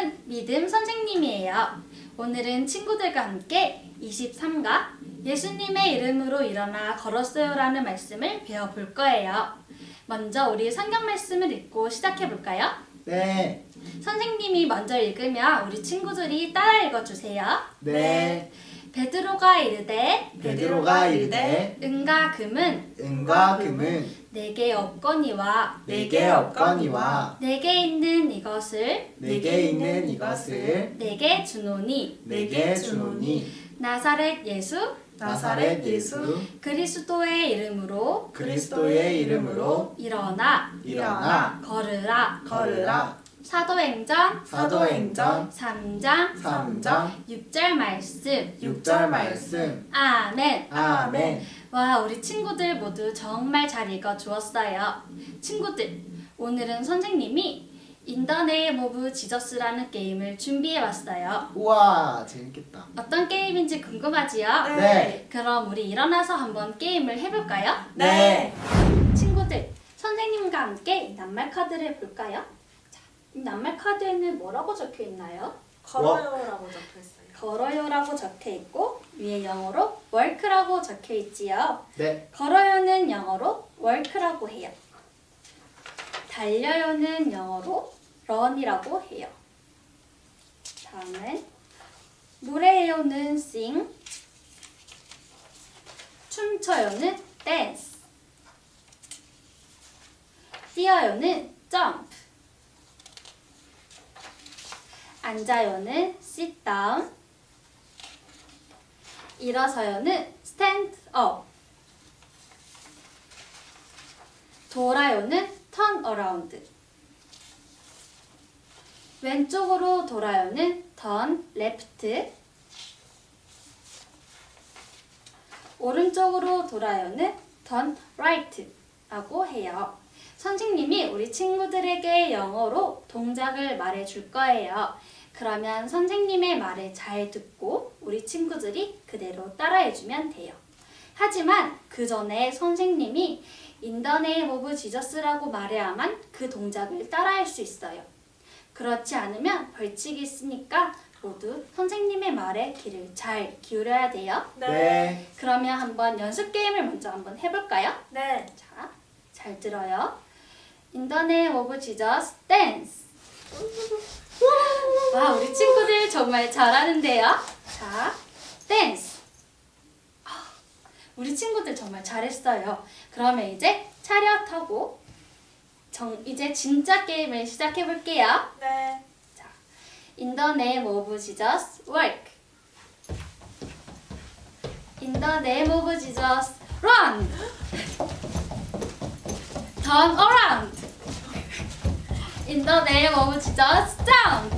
이름은 믿음 선생님이에요. 오늘은 친구들과 함께 23가 예수님의 이름으로 일어나 걸었어요라는 말씀을 배워볼 거예요. 먼저 우리 성경 말씀을 읽고 시작해 볼까요? 네, 선생님이 먼저 읽으면 우리 친구들이 따라 읽어주세요. 네. 베드로가 이르되 베드로가 이르되 은과 금은 은과 금은 내게 없거니와 내게 없거니와 내게 있는 이것을 내게 있는 이것을 내게 주노니. 내게 주노니. 나사렛 예수 나사렛 예수 그리스도의 이름으로 그리스도의 이름으로 일어나 일어나 걸으라. 걸으라 사도행전 사도행전 3장 3장 6절 말씀 6절 말씀 아멘 아멘 와 우리 친구들 모두 정말 잘 읽어 주었어요 친구들 오늘은 선생님이 인더네이 모브 지저스라는 게임을 준비해 왔어요 우와 재밌겠다 어떤 게임인지 궁금하지요? 네. 그럼 우리 일어나서 한번 게임을 해볼까요? 네. 친구들, 선생님과 함께 낱말 카드를 볼까요? 낱말 카드에는 뭐라고 적혀 있나요? 걸어요라고 적혀 있어요. 걸어요라고 적혀 있고 위에 영어로 work라고 적혀 있지요. 네 걸어요는 영어로 work라고 해요. 달려요는 영어로 run이라고 해요. 다음은 노래해요는 sing, 춤춰요는 dance, 뛰어요는 jump, 앉아요는 sit down, 일어서요는 stand up, 돌아요는 turn around. 왼쪽으로 돌아요는 turn left. 오른쪽으로 돌아요는 turn right. 라고 해요. 선생님이 우리 친구들에게 영어로 동작을 말해 줄 거예요. 그러면 선생님의 말을 잘 듣고 우리 친구들이 그대로 따라해 주면 돼요. 하지만 그 전에 선생님이 인더네이 오브 지저스라고 말해야만 그 동작을 따라할 수 있어요. 그렇지 않으면 벌칙이 있으니까 모두 선생님의 말에 귀를 잘 기울여야 돼요. 네. 그러면 한번 연습 게임을 먼저 한번 해볼까요? 네. 자, 잘 들어요. 인더네이 오브 지저스 댄스. 와, 우리 친구들 정말 잘하는데요. 자, 댄스. 아, 우리 친구들 정말 잘했어요. 그러면 이제 차렷하고 정, 이제 진짜 게임을 시작해 볼게요. 네. 자, In the name of Jesus, work. In the name of Jesus, run. Turn around. In the name of Jesus, jump.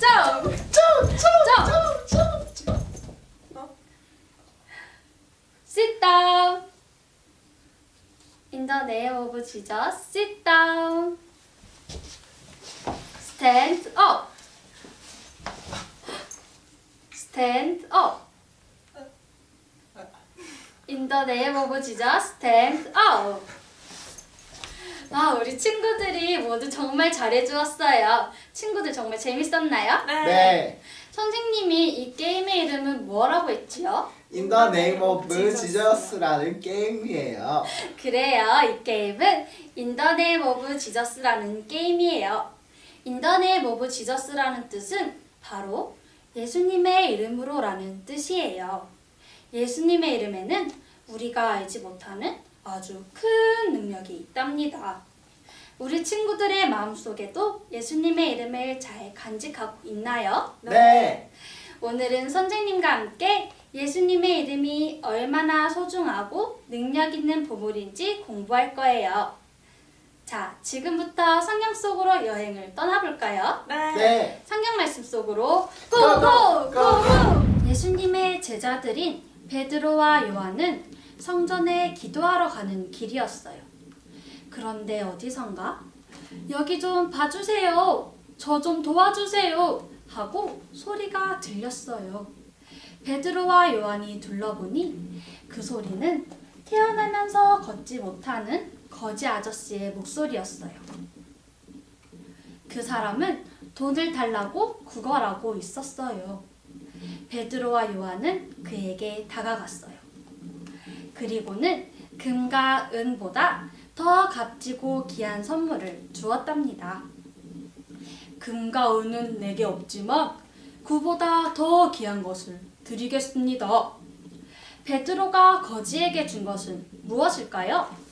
Jump. Jump. Jump. Sit down. In the name of Jesus, sit down. Stand up. Stand up. In the name of Jesus, stand up. 와, 우리 친구들이 모두 정말 잘해주었어요. 친구들 정말 재밌었나요? 네. 네. 선생님이 이 게임의 이름은 뭐라고 했지요? In the name of Jesus라는 게임이에요. 그래요. 이 게임은 인더넷 오브 지저스라는 게임이에요. 인더넷 오브 지저스라는 뜻은 바로 예수님의 이름으로라는 뜻이에요. 예수님의 이름에는 우리가 알지 못하는 아주 큰 능력이 있답니다. 우리 친구들의 마음속에도 예수님의 이름을 잘 간직하고 있나요? 네. 오늘은 선생님과 함께 예수님의 이름이 얼마나 소중하고 능력 있는 보물인지 공부할 거예요. 자, 지금부터 성경 속으로 여행을 떠나볼까요? 네. 네. 성경 말씀 속으로 고고! 고고고고! 예수님의 제자들인 베드로와 요한은 성전에 기도하러 가는 길이었어요. 그런데 어디선가 여기 좀 봐주세요. 저 좀 도와주세요. 하고 소리가 들렸어요. 베드로와 요한이 둘러보니 그 소리는 태어나면서 걷지 못하는 거지 아저씨의 목소리였어요. 그 사람은 돈을 달라고 구걸하고 있었어요. 베드로와 요한은 그에게 다가갔어요. 그리고는 금과 은보다 더 값지고 귀한 선물을 주었답니다. 금과 은은 내게 없지만 그보다 더 귀한 것을 드리겠습니다. 베드로가 거지에게 준 것은 무엇일까요?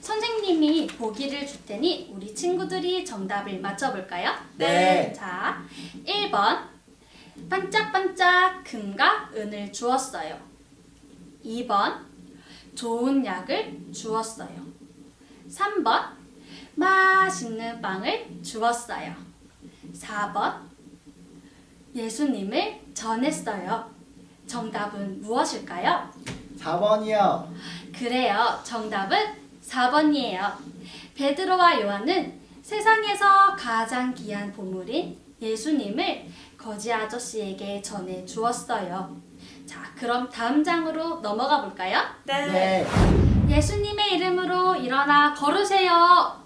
선생님이 보기를 줄 테니 우리 친구들이 정답을 맞춰볼까요? 네. 자, 1번. 반짝반짝 금과 은을 주었어요. 2번. 좋은 약을 주었어요. 3번. 맛있는 빵을 주었어요. 4번. 예수님을 전했어요. 정답은 무엇일까요? 4번이요. 그래요. 정답은 4번이에요. 베드로와 요한은 세상에서 가장 귀한 보물인 예수님을 거지 아저씨에게 전해 주었어요. 자, 그럼 다음 장으로 넘어가 볼까요? 네. 네. 예수님의 이름으로 일어나 걸으세요.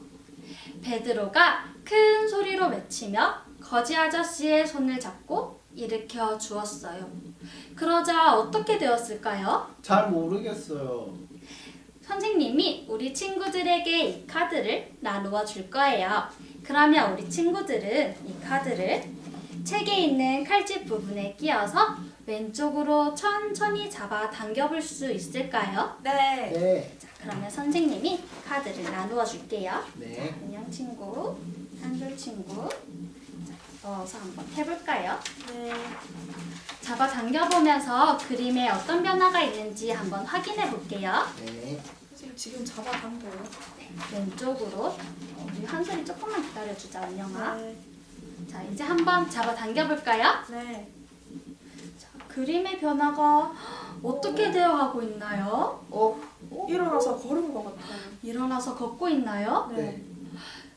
베드로가 큰 소리로 외치며 거지 아저씨의 손을 잡고 일으켜 주었어요. 그러자 어떻게 되었을까요? 잘 모르겠어요. 선생님이 우리 친구들에게 이 카드를 나누어 줄 거예요. 그러면 우리 친구들은 이 카드를 책에 있는 칼집 부분에 끼워서 왼쪽으로 천천히 잡아 당겨볼 수 있을까요? 네. 네. 자, 그러면 선생님이 카드를 나누어 줄게요. 네. 안녕 친구, 한줄 친구. 자, 넣어서 한번 해볼까요? 네. 잡아 당겨보면서 그림에 어떤 변화가 있는지 한번 확인해 볼게요. 네. 선생님 지금 잡아당겨요. 네, 왼쪽으로 어, 우리 한솔이 조금만 기다려주자 은영아. 네. 자 이제 한번 잡아 당겨볼까요? 네. 자, 그림의 변화가 어떻게 되어 가고 있나요? 어? 일어나서 걸은 것 같아요. 일어나서 걷고 있나요? 네.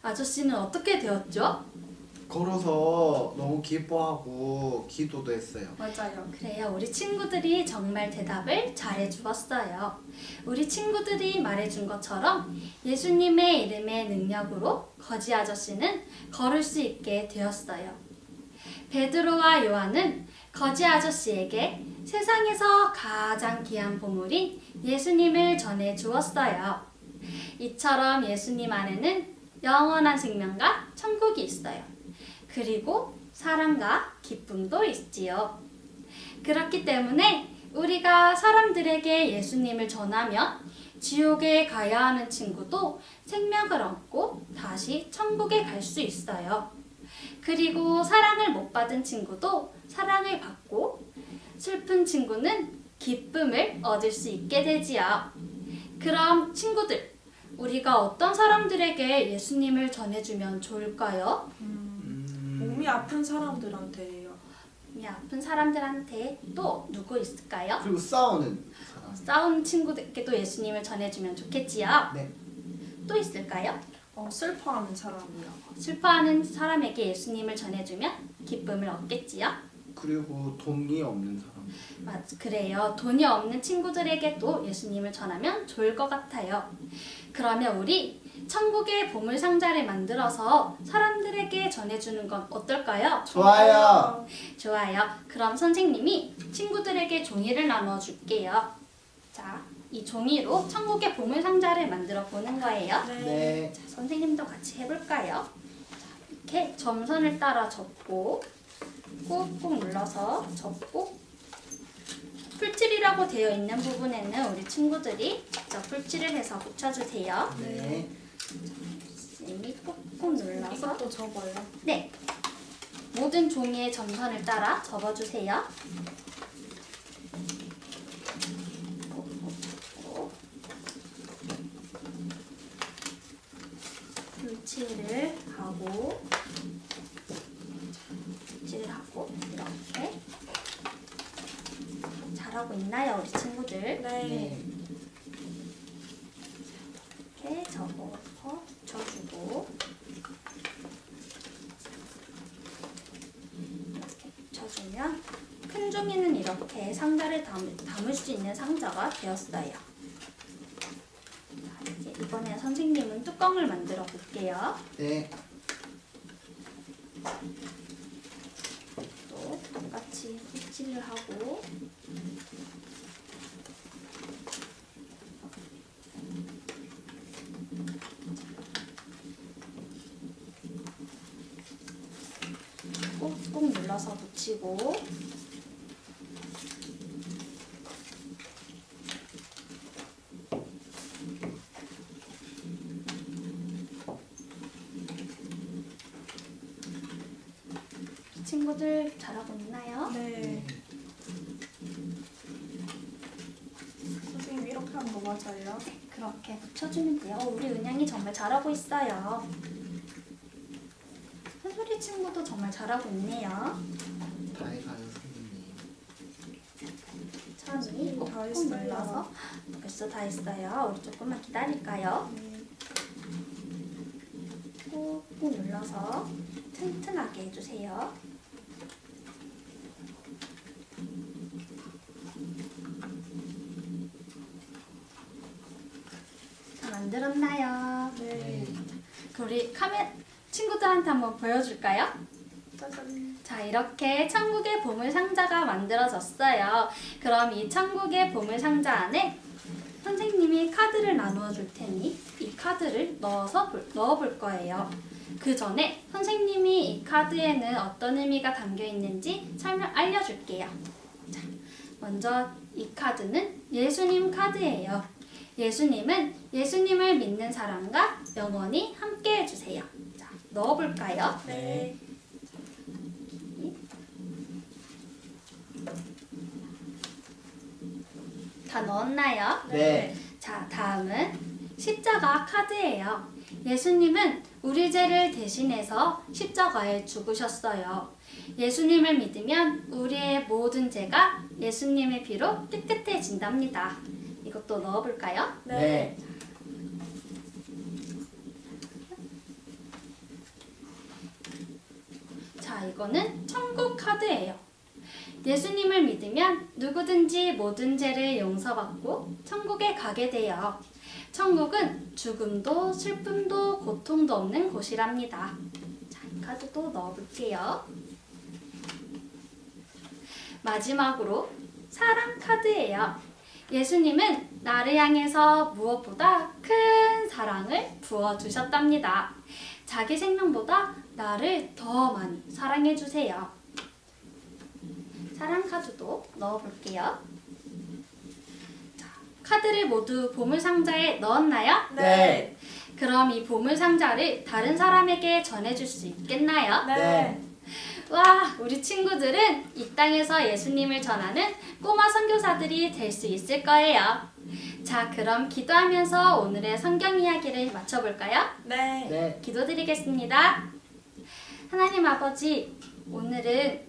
아저씨는 어떻게 되었죠? 걸어서 너무 기뻐하고 기도도 했어요. 맞아요. 그래요. 우리 친구들이 정말 대답을 잘해 주었어요. 우리 친구들이 말해 준 것처럼 예수님의 이름의 능력으로 거지 아저씨는 걸을 수 있게 되었어요. 베드로와 요한은 거지 아저씨에게 세상에서 가장 귀한 보물인 예수님을 전해 주었어요. 이처럼 예수님 안에는 영원한 생명과 천국이 있어요. 그리고 사랑과 기쁨도 있지요. 그렇기 때문에 우리가 사람들에게 예수님을 전하면 지옥에 가야 하는 친구도 생명을 얻고 다시 천국에 갈 수 있어요. 그리고 사랑을 못 받은 친구도 사랑을 받고 슬픈 친구는 기쁨을 얻을 수 있게 되지요. 그럼 친구들, 우리가 어떤 사람들에게 예수님을 전해주면 좋을까요? 음, 음. 몸이 아픈 사람들한테요. 이 아픈 사람들한테 또 누구 있을까요? 그리고 싸우는 사람. 싸우는 친구들께도 예수님을 전해주면 좋겠지요. 네. 또 있을까요? 어, 슬퍼하는 사람이요. 슬퍼하는 사람에게 예수님을 전해주면 기쁨을 얻겠지요. 그리고 돈이 없는 사람. 맞, 그래요. 돈이 없는 친구들에게도 예수님을 전하면 좋을 것 같아요. 그러면 우리 천국의 보물 상자를 만들어서 사람들에게 전해주는 건 어떨까요? 좋아요. 좋아요. 그럼 선생님이 친구들에게 종이를 나눠 줄게요. 자, 이 종이로 천국의 보물 상자를 만들어 보는 거예요. 네. 네. 자, 선생님도 같이 해볼까요? 자, 이렇게 점선을 따라 접고 꾹꾹 눌러서 접고 풀칠이라고 되어 있는 부분에는 우리 친구들이 직접 풀칠을 해서 붙여주세요. 네. 쌤이 꾹꾹 눌러서 이것도 접어요. 네 모든 종이의 점선을 따라 접어주세요. 꾹꾹 풀칠을 하고 풀칠을 하고 이렇게 잘하고 있나요 우리 친구들? 네. 네. 이렇게 접어서 붙여주고 이렇게 붙여주면 큰 종이는 이렇게 상자를 담을, 담을 수 있는 상자가 되었어요. 자, 이제 이번에 선생님은 뚜껑을 만들어 볼게요. 네. 또 똑같이 흡질을 하고 꾹꾹 눌러서 붙이고 친구들 잘하고 있나요? 네. 선 하는 거 맞아요? 그렇게 붙여주면 돼요. 어, 우리 은양이 정말 잘하고 있어요. 한소리 친구도 정말 잘하고 있네요. 다 해가요 선생님. 천천히 다 꾹꾹 했어요. 눌러서 벌써 다 했어요. 우리 조금만 기다릴까요? 네. 꾹꾹 눌러서 튼튼하게 해주세요. 다 만들었나요? 네. 그럼 우리 카메 친구들한테 한번 보여줄까요? 자, 이렇게 천국의 보물 상자가 만들어졌어요. 그럼 이 천국의 보물 상자 안에 선생님이 카드를 나누어 줄 테니 이 카드를 넣어서 볼- 넣어 볼 거예요. 그 전에 선생님이 이 카드에는 어떤 의미가 담겨 있는지 설명 알려줄게요. 자, 먼저 이 카드는 예수님 카드예요. 예수님은 예수님을 믿는 사람과 영원히 함께 해주세요. 자, 넣어볼까요? 네. 다 넣었나요? 네. 자, 다음은 십자가 카드예요. 예수님은 우리 죄를 대신해서 십자가에 죽으셨어요. 예수님을 믿으면 우리의 모든 죄가 예수님의 피로 깨끗해진답니다. 이것도 넣어볼까요? 네. 자, 이거는 천국 카드예요. 예수님을 믿으면 누구든지 모든 죄를 용서받고 천국에 가게 돼요. 천국은 죽음도 슬픔도 고통도 없는 곳이랍니다. 자, 이 카드도 넣어볼게요. 마지막으로 사랑 카드예요. 예수님은 나를 향해서 무엇보다 큰 사랑을 부어주셨답니다. 자기 생명보다 나를 더 많이 사랑해 주세요. 사랑 카드도 넣어볼게요. 자, 카드를 모두 보물 상자에 넣었나요? 네. 그럼 이 보물 상자를 다른 사람에게 전해줄 수 있겠나요? 네. 와, 우리 친구들은 이 땅에서 예수님을 전하는 꼬마 선교사들이 될 수 있을 거예요. 자, 그럼 기도하면서 오늘의 성경 이야기를 마쳐볼까요? 네. 네. 기도드리겠습니다. 하나님 아버지, 오늘은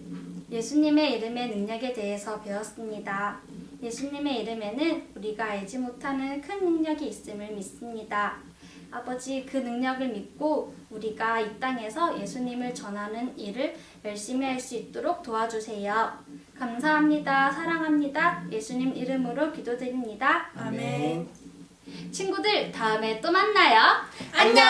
예수님의 이름의 능력에 대해서 배웠습니다. 예수님의 이름에는 우리가 알지 못하는 큰 능력이 있음을 믿습니다. 아버지, 그 능력을 믿고 우리가 이 땅에서 예수님을 전하는 일을 열심히 할 수 있도록 도와주세요. 감사합니다. 사랑합니다. 예수님 이름으로 기도드립니다. 아멘. 친구들, 다음에 또 만나요. 안녕.